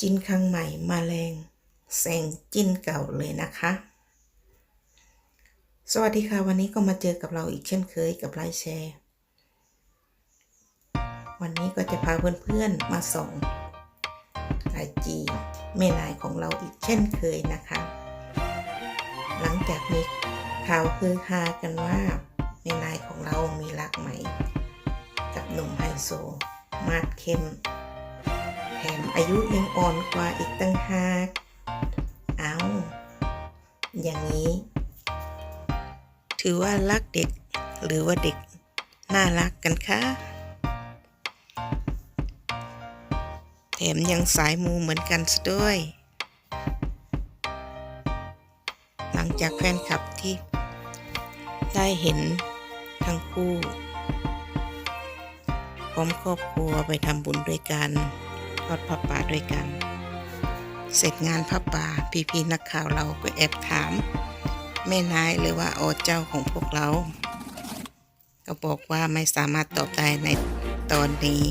จิ้นครั้งใหม่มาแรงแซงจิ้นเก่าเลยนะคะ สวัสดีค่ะ วันนี้ก็มาเจอกับเราอีกเช่นเคยกับไลฟ์แชร์ วันนี้ก็จะพาเพื่อนๆมาส่องไอจีแม่นายของเราอีกเช่นเคยนะคะ หลังจากมีข่าวคือฮากันว่าแม่นายของเรามีรักใหม่ กับหนุ่มไฮโซ มาดเข้ม มอายุยังอ่อนกว่าอีกตั้งหากเอาอย่างนี้ ถือว่ารักเด็ก หรือว่าเด็ก น่ารักกันคะแถมยังสายมูเหมือนกันซะด้วย หลังจากแฟนคลับที่ ได้เห็นทั้งคู่พร้อมครอบครัวไปทำบุญด้วยกัน ทอดผ้าป่าด้วยกัน เสร็จงานผ้าป่าพี่พี่นักข่าวเราก็แอบถาม แม่นายหรือว่าโอเจ้าของพวกเรา ก็บอกว่าไม่สามารถตอบได้ในตอนนี้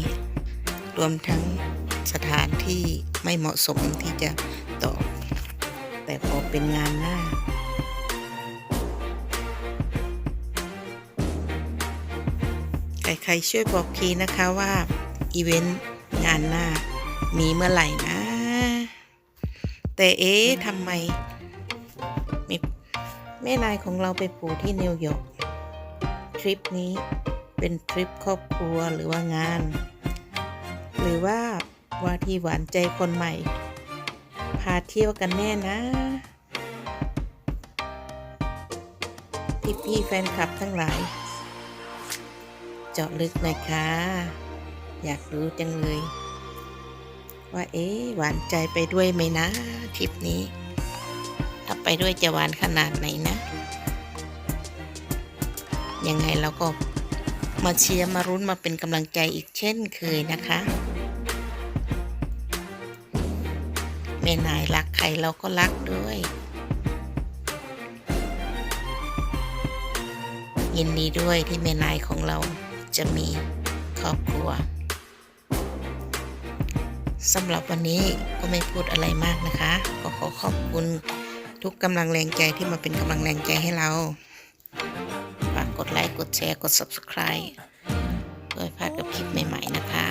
รวมทั้งสถานที่ไม่เหมาะสมที่จะตอบ แต่พอเป็นงานหน้าใครๆช่วยบอกทีนะคะว่า อีเวนต์งานหน้า มีเมื่อไหร่นะ แต่เอ๊ะทำไมมีแม่นายของเราไปปูที่นิวยอร์กทริปนี้เป็นทริปครอบครัวหรือว่างาน หรือว่าว่าที่หวานใจคนใหม่ พาเที่ยวกันแน่นะพี่พี่แฟนคลับทั้งหลาย เจาะลึกหน่อยค่ะ อยากรู้จังเลย ว่าเอ๊ะหวานใจไปด้วยไหมนะทริปนี้ ถ้าไปด้วยจะหวานขนาดไหนนะ ยังไงเราก็มาเชียร์มารุ้นมาเป็นกำลังใจอีกเช่นเคยนะคะแม่นายรักใครเราก็รักด้วยยินดีด้วยที่แม่นายของเราจะมีครอบครัว สำหรับวันนี้ก็ไม่พูดอะไรมากนะคะ ก็ขอขอบคุณทุกกำลังแรงใจที่มาเป็นกำลังแรงใจให้เรา ฝากกดไลค์ กดแชร์ กด subscribe เพื่อพลาดกับคลิปใหม่ ๆ นะคะ